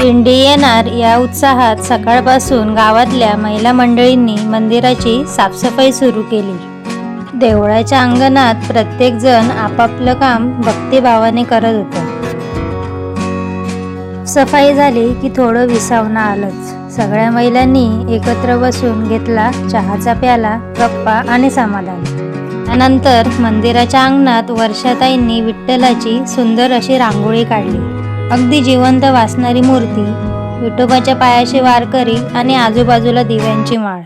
दिंडी येणार या उत्साहात सकाळपासून गावातल्या महिला मंडळींनी मंदिराची साफसफाई सुरू केली. देवळाच्या अंगणात प्रत्येकजण आपापलं काम भक्तिभावाने करत होतं. सफाई झाली की थोडं विसावणं आलंच. सगळ्या महिलांनी एकत्र बसून घेतला चहाचा प्याला गप्पा आणि समाधान. त्यानंतर मंदिराच्या अंगणात वर्षाताईंनी विठ्ठलाची सुंदर अशी रांगोळी काढली. अगदी जिवंत वाचणारी मूर्ती विठोबाच्या पायाशी वारकरी आणि आजूबाजूला दिव्यांची माळ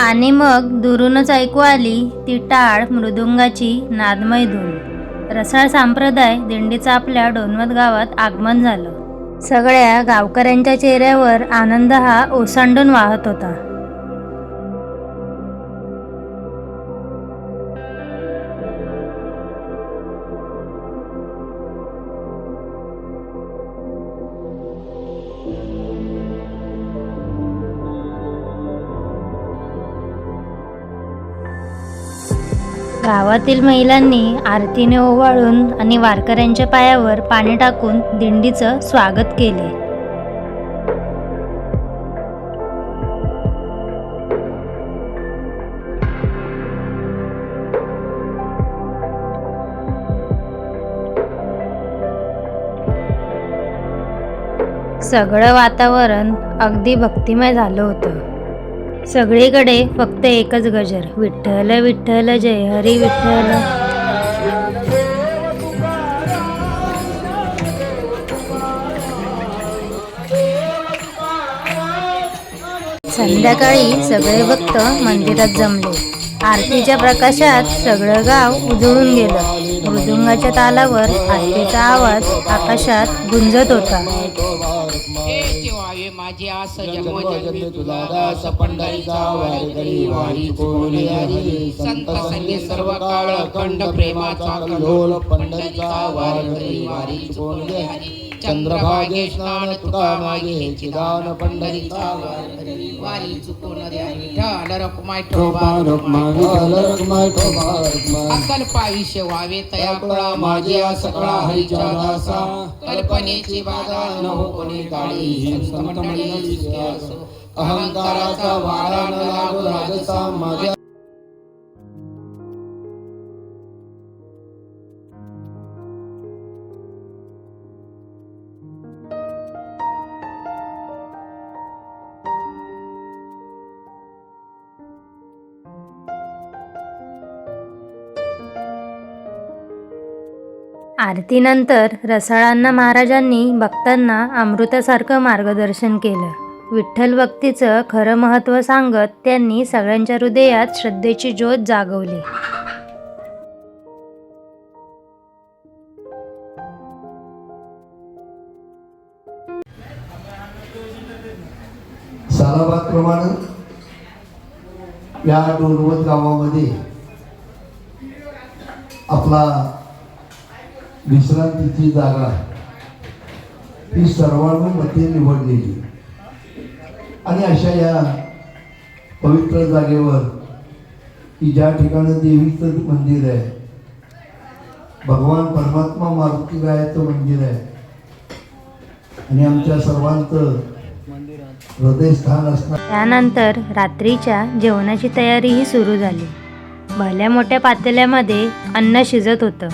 आणि मग दुरूनच ऐकू आली ती टाळ मृदुंगाची नादमय धून रसाळ संप्रदाय दिंडीचं आपल्या डोनवत गावात आगमन झालं. सगळ्या गावकऱ्यांच्या चेहऱ्यावर आनंद हा ओसांडून वाहत होता. गावातील महिलांनी आरतीने ओवाळून आणि वारकऱ्यांच्या पायावर पाणी टाकून दिंडीचं स्वागत केले. सगळं वातावरण अगदी भक्तिमय झालं होतं. सगळीकडे फक्त एकच गजर. विठ्ठल विठ्ठल जय हरी विठ्ठल. संध्याकाळी सगळे भक्त मंदिरात जमले. आरतीच्या प्रकाशात सगळं गाव उजळून गेलं. मृदुंगाच्या तालावर आरतीचा आवाज आकाशात गुंजत होता. माझे आस जन्मजन्मी तुझा दास पंढरीचा वारकरी वारी कोणी हरी संत संगे सर्व काळ अखंड प्रेमाचा लोल पंढरीचा वारकरी वारी कोणी हरी चंद्रभागे स्नान तुका मागे चिदान पंढरीचा वारकरी वारी चुकून द्या विठ्ठल रखमाय ठोबा ठोबा रखमाय रखमाय ठोबा रखमाय अकल पायी शेवावे तया कळा माझी आस कळा हरीच्या दासा. कल्पनेची बाधा न हो कोणी काळी संत मंडळी असो अहंकाराचा वारा न लागो राजसा माझ्या आरतीनंतर रसाळांना महाराजांनी भक्तांना अमृतासारखं मार्गदर्शन केलं. विठ्ठल भक्तीचं खरं महत्त्व सांगत त्यांनी सगळ्यांच्या हृदयात श्रद्धेची ज्योत जागवली. सालाबादप्रमाणे या डोरवत गावामध्ये आपला विश्रांतीची जागा. ही सर्वानुमते निवडलेली. आणि अशा या पवित्र जागेवर की ज्या ठिकाणी देवीचं मंदिर आहे भगवान परमात्मा मारुतीरायाचं मंदिर आहे आणि आमच्या सर्वांचं हृदयस्थान असणार. त्यानंतर रात्रीच्या जेवणाची तयारीही सुरू झाली. भल्या मोठ्या पातेल्यामध्ये अन्न शिजत होतं.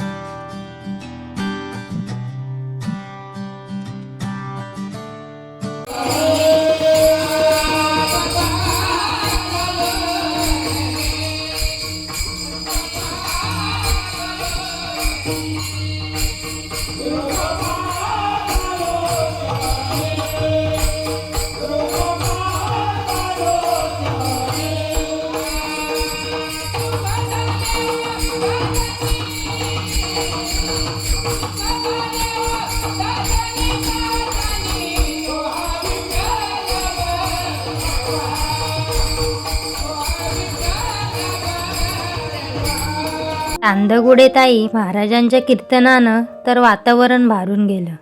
ताई महाराजांच्या कीर्तनानं तर वातावरण भारून गेलं.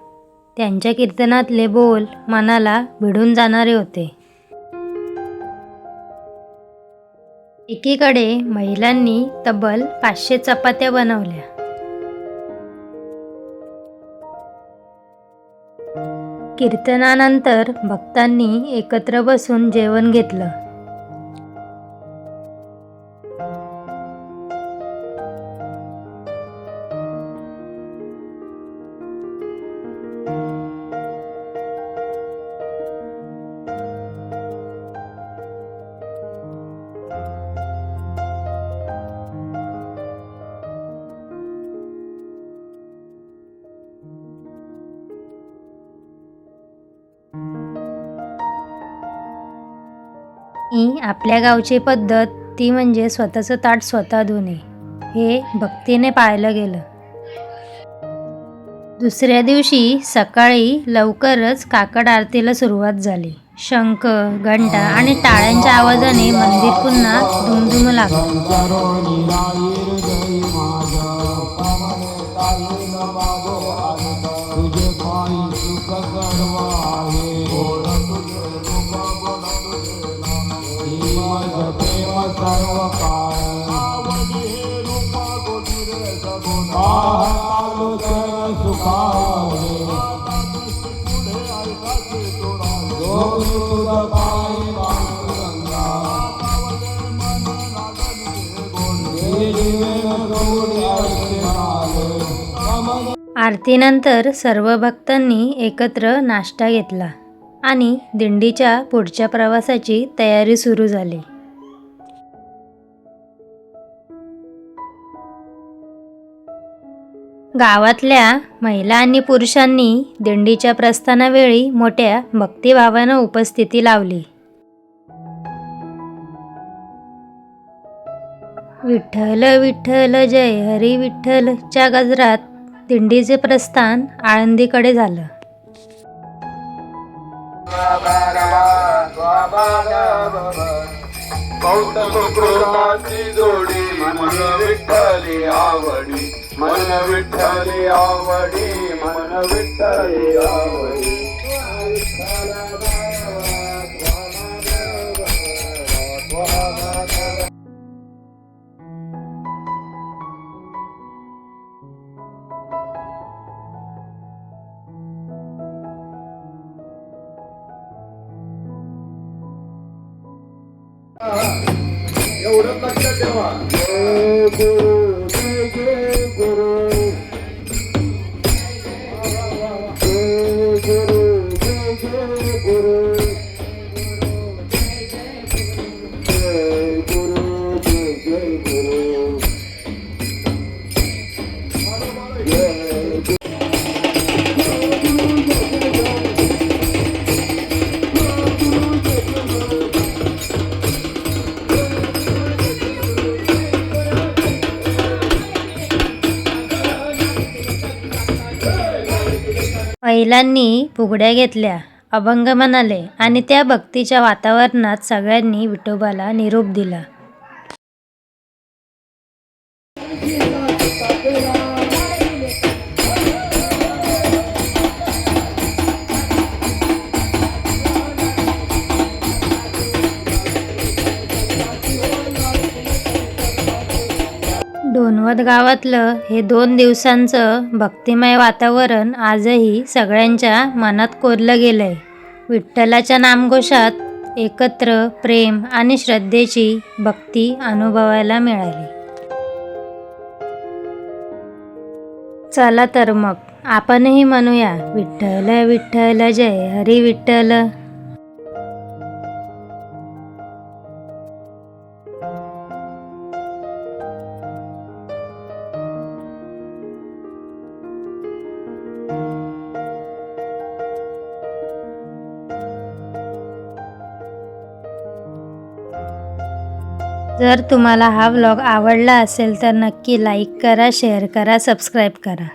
त्यांच्या कीर्तनातले बोल मनाला भिडून जाणारे होते. एकीकडे महिलांनी तब्बल पाचशे चपात्या बनवल्या. कीर्तनानंतर भक्तांनी एकत्र बसून जेवण घेतलं. ही आपल्या गावची पद्धत ती म्हणजे स्वतःचं ताट स्वतः धुणे. हे भक्तीने पाळलं गेलं. दुसऱ्या दिवशी सकाळी लवकरच काकड आरतीला सुरुवात झाली. शंख घंटा आणि टाळ्यांच्या आवाजाने मंदिर पुन्हा धुमधुम लागलं. सर्व सुखावे आरतीनंतर सर्व भक्तांनी एकत्र नाश्ता घेतला आणि दिंडीच्या पुढच्या प्रवासाची तयारी सुरू झाली. गावातल्या महिला आणि पुरुषांनी दिंडीच्या प्रस्थानावेळी मोठ्या भक्तिभावानं उपस्थिती लावली. विठ्ठल विठ्ठल जय हरी विठ्ठलच्या गजरात दिंडीचे प्रस्थान आळंदीकडे झालं. जोडी आवडी. मन विठ्ठली आवडी मन विठ्ठली आवडी एवढं लक्षात ठेवा महिलांनी फुगड्या घेतल्या. अभंग म्हणाले आणि त्या भक्तीच्या वातावरणात सगळ्यांनी विठोबाला निरोप दिला. डोनवत गावातलं हे दोन दिवसांचं भक्तिमय वातावरण आजही सगळ्यांच्या मनात कोरलं गेलंय. विठ्ठलाच्या नामघोषात एकत्र प्रेम आणि श्रद्धेची भक्ती अनुभवायला मिळाली. चला तर मग आपणही म्हणूया विठ्ठल विठ्ठल जय हरी विठ्ठल. जर तुम्हाला हा व्लॉग आवडला असेल तर नक्की लाईक करा शेअर करा सबस्क्राईब करा.